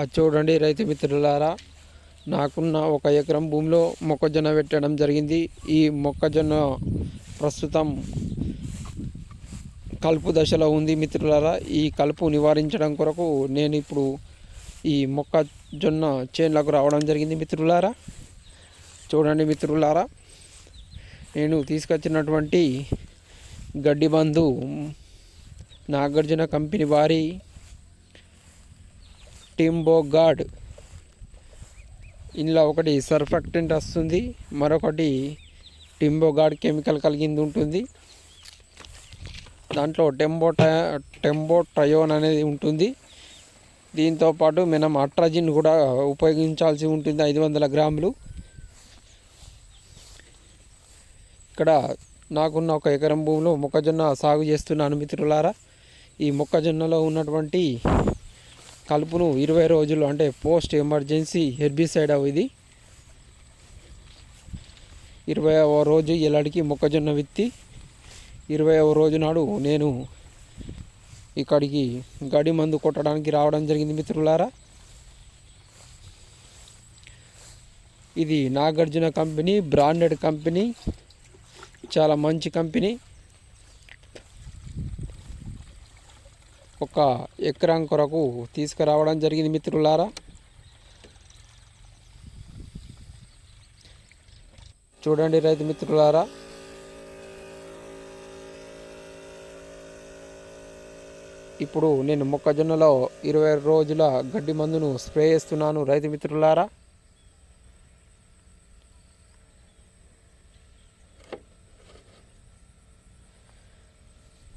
ఆ చూడండి రైతు మిత్రులారా నాకున్న ఒక ఎకరం భూమిలో మొక్కజొన్న పెట్టడం జరిగింది. ఈ మొక్కజొన్న ప్రస్తుతం కలుపు దశలో ఉంది మిత్రులారా. ఈ కలుపు నివారించడం కొరకు నేను ఇప్పుడు ఈ మొక్కజొన్న చేన్లకు రావడం జరిగింది మిత్రులారా. చూడండి మిత్రులారా నేను తీసుకొచ్చినటువంటి గడ్డి బంధు నాగార్జున కంపెనీ వారి టింబోగాడ్ ఇందులో ఒకటి సర్ఫెక్టెంట్ వస్తుంది. మరొకటి టింబో గార్డ్ కెమికల్ కలిగింది ఉంటుంది. దాంట్లో టెంబో టెంబో ట్రయోన్ అనేది ఉంటుంది. దీంతో పాటు మనం అట్రాజిన్ కూడా ఉపయోగించాల్సి ఉంటుంది ఐదు వందల గ్రాములు. ఇక్కడ నాకున్న ఒక ఎకరం భూమిలో మొక్కజొన్న సాగు చేస్తున్నాను మిత్రులారా. ఈ మొక్కజొన్నలో ఉన్నటువంటి కలుపును ఇరవై రోజులు అంటే పోస్ట్ ఎమర్జెన్సీ హెర్బిసైడ్ అవి ఇది. ఇరవైవ రోజు ఇలాడికి మొక్కజొన్న విత్తి. ఇరవైవ రోజు నాడు నేను ఇక్కడికి గడి మందు కొట్టడానికి రావడం జరిగింది మిత్రులారా. ఇది నాగార్జున కంపెనీ బ్రాండెడ్ కంపెనీ చాలా మంచి కంపెనీ. ఒక ఎకరం కొరకు తీసుకురావడం జరిగింది మిత్రులారా. చూడండి రైతు మిత్రులారా. ఇప్పుడు నేను మొక్కజొన్నలో ఇరవై రోజుల గడ్డి మందును స్ప్రే చేస్తున్నాను రైతు మిత్రులారా.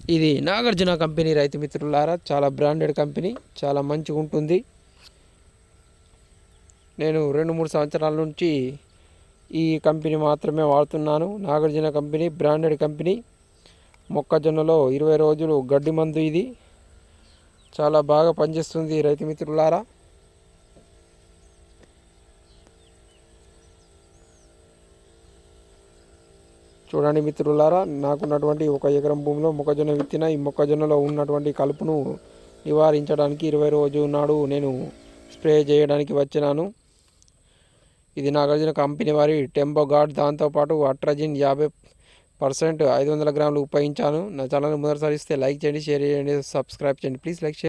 ఇది నాగార్జున కంపెనీ రైతు మిత్రులారా చాలా బ్రాండెడ్ కంపెనీ చాలా మంచిగా ఉంటుంది. నేను రెండు మూడు సంవత్సరాల నుంచి ఈ కంపెనీ మాత్రమే వాడుతున్నాను. Nagarjuna company branded company. మొక్కజొన్నలో ఇరవై రోజులు గడ్డి మందు ఇది. చాలా బాగా పనిచేస్తుంది రైతు మిత్రులారా. చూడండి మిత్రులారా నాకున్నటువంటి ఒక ఎకరం భూమిలో మొక్కజొన్న విత్తిన ఈ మొక్కజొన్నలో ఉన్నటువంటి కలుపును నివారించడానికి ఇరవై రోజు నాడు నేను స్ప్రే చేయడానికి వచ్చినాను. ఇది నాగార్జున కంపెనీ వారి టెంబో గార్డ్. దాంతోపాటు అట్రజిన్ యాభై పర్సెంట్ ఐదు వందల గ్రాములు ఉపయోగించాను నా ఛానల్ మొదటిసారి ఇస్తే లైక్ చేయండి షేర్ చేయండి సబ్స్క్రైబ్ చేయండి. Please like